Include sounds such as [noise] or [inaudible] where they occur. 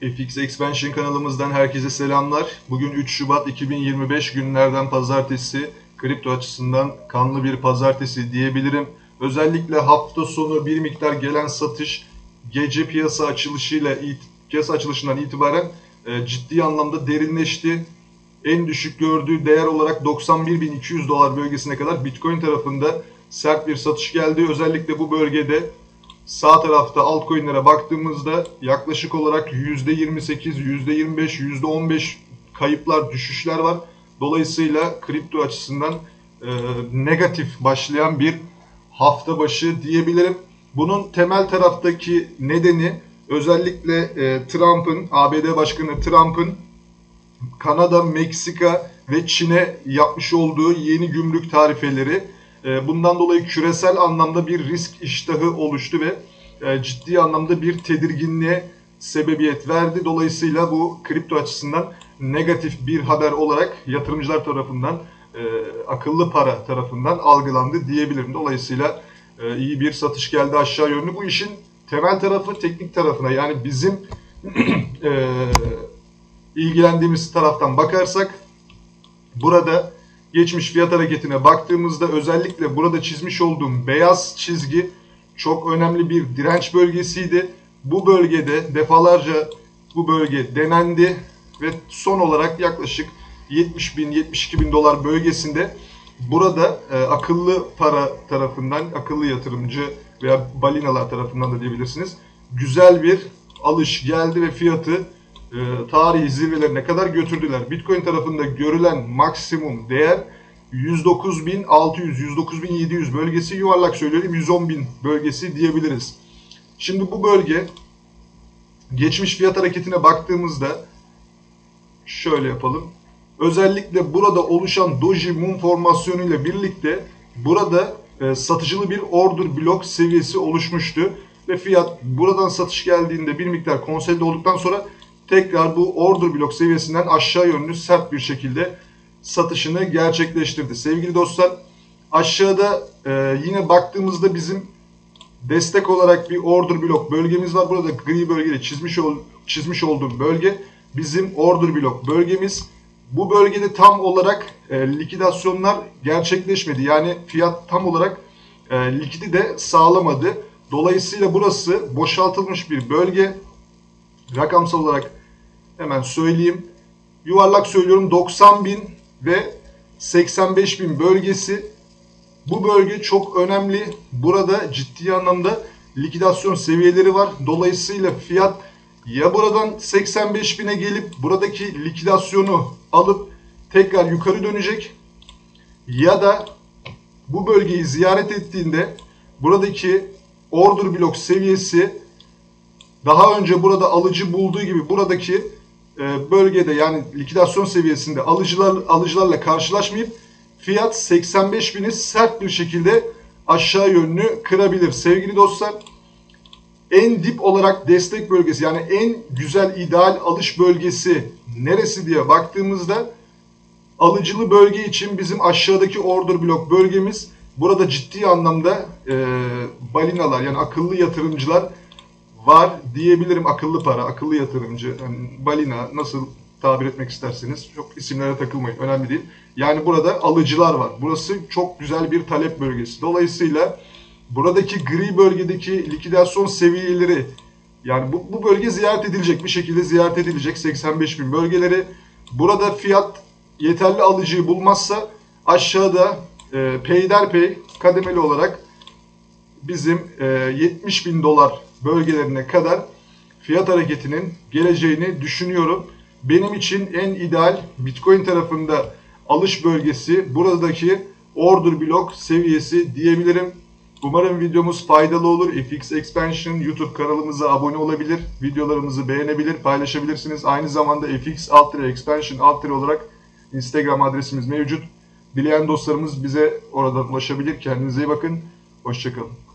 FX Expansion kanalımızdan herkese selamlar. Bugün 3 Şubat 2025 günlerden pazartesi. Kripto açısından kanlı bir pazartesi diyebilirim. Özellikle hafta sonu bir miktar gelen satış gece piyasa açılışıyla piyasa açılışından itibaren e, ciddi anlamda derinleşti. En düşük gördüğü değer olarak 91.200 dolar bölgesine kadar Bitcoin tarafında sert bir satış geldi. Özellikle bu bölgede sağ tarafta altcoin'lere baktığımızda yaklaşık olarak %28, %25, %15 kayıplar, düşüşler var. Dolayısıyla kripto açısından e, negatif başlayan bir hafta başı diyebilirim. Bunun temel taraftaki nedeni özellikle e, Trump'ın, ABD Başkanı Trump'ın Kanada, Meksika ve Çin'e yapmış olduğu yeni gümrük tarifeleri. E, Bundan dolayı küresel anlamda bir risk iştahı oluştu ve e, ciddi anlamda bir tedirginliğe sebebiyet verdi. Dolayısıyla bu kripto açısından negatif bir haber olarak yatırımcılar tarafından, e, akıllı para tarafından algılandı diyebilirim. Dolayısıyla e, iyi bir satış geldi aşağı yönlü. Bu işin temel tarafı teknik tarafına yani bizim [clears throat] ilgilendiğimiz taraftan bakarsak burada geçmiş fiyat hareketine baktığımızda özellikle burada çizmiş olduğum beyaz çizgi çok önemli bir direnç bölgesiydi. Bu bölgede defalarca bu bölge denendi ve son olarak yaklaşık 70 bin 72 bin dolar bölgesinde burada e, akıllı para tarafından akıllı yatırımcı veya balinalar tarafından da diyebilirsiniz güzel bir alış geldi ve fiyatı e, tarihi zirvelerine kadar götürdüler. Bitcoin tarafında görülen maksimum değer 109.600, 109.700 bölgesi yuvarlak söylüyorum 110.000 bölgesi diyebiliriz. Şimdi bu bölge geçmiş fiyat hareketine baktığımızda şöyle yapalım. Özellikle burada oluşan Doji Mum formasyonu ile birlikte burada e, satıcılı bir order blok seviyesi oluşmuştu. Ve fiyat buradan satış geldiğinde bir miktar konsolide olduktan sonra tekrar bu order blok seviyesinden aşağı yönlü sert bir şekilde satışını gerçekleştirdi. Sevgili dostlar aşağıda e, yine baktığımızda bizim destek olarak bir order blok bölgemiz var. Burada gri bölgede çizmiş ol, çizmiş olduğum bölge bizim order blok bölgemiz. Bu bölgede tam olarak e, likidasyonlar gerçekleşmedi. Yani fiyat tam olarak e, likidi de sağlamadı. Dolayısıyla burası boşaltılmış bir bölge. Rakamsal olarak hemen söyleyeyim. Yuvarlak söylüyorum 90 bin ve 85 bin bölgesi. Bu bölge çok önemli. Burada ciddi anlamda likidasyon seviyeleri var. Dolayısıyla fiyat ya buradan 85 bine gelip buradaki likidasyonu alıp tekrar yukarı dönecek ya da bu bölgeyi ziyaret ettiğinde buradaki order blok seviyesi daha önce burada alıcı bulduğu gibi buradaki e, bölgede yani likidasyon seviyesinde alıcılar alıcılarla karşılaşmayıp fiyat 85 bini sert bir şekilde aşağı yönlü kırabilir. Sevgili dostlar en dip olarak destek bölgesi yani en güzel ideal alış bölgesi neresi diye baktığımızda alıcılı bölge için bizim aşağıdaki order blok bölgemiz burada ciddi anlamda e, balinalar yani akıllı yatırımcılar var diyebilirim akıllı para, akıllı yatırımcı, yani balina nasıl tabir etmek isterseniz çok isimlere takılmayın önemli değil. Yani burada alıcılar var. Burası çok güzel bir talep bölgesi. Dolayısıyla buradaki gri bölgedeki likidasyon seviyeleri yani bu, bu bölge ziyaret edilecek bir şekilde ziyaret edilecek 85 bin bölgeleri. Burada fiyat yeterli alıcıyı bulmazsa aşağıda e, peyderpey kademeli olarak bizim e, 70 bin dolar bölgelerine kadar fiyat hareketinin geleceğini düşünüyorum. Benim için en ideal Bitcoin tarafında alış bölgesi buradaki order block seviyesi diyebilirim. Umarım videomuz faydalı olur. FX Expansion YouTube kanalımıza abone olabilir, videolarımızı beğenebilir, paylaşabilirsiniz. Aynı zamanda FX Altre Expansion Altre olarak Instagram adresimiz mevcut. Dileyen dostlarımız bize oradan ulaşabilir. Kendinize iyi bakın. Hoşçakalın.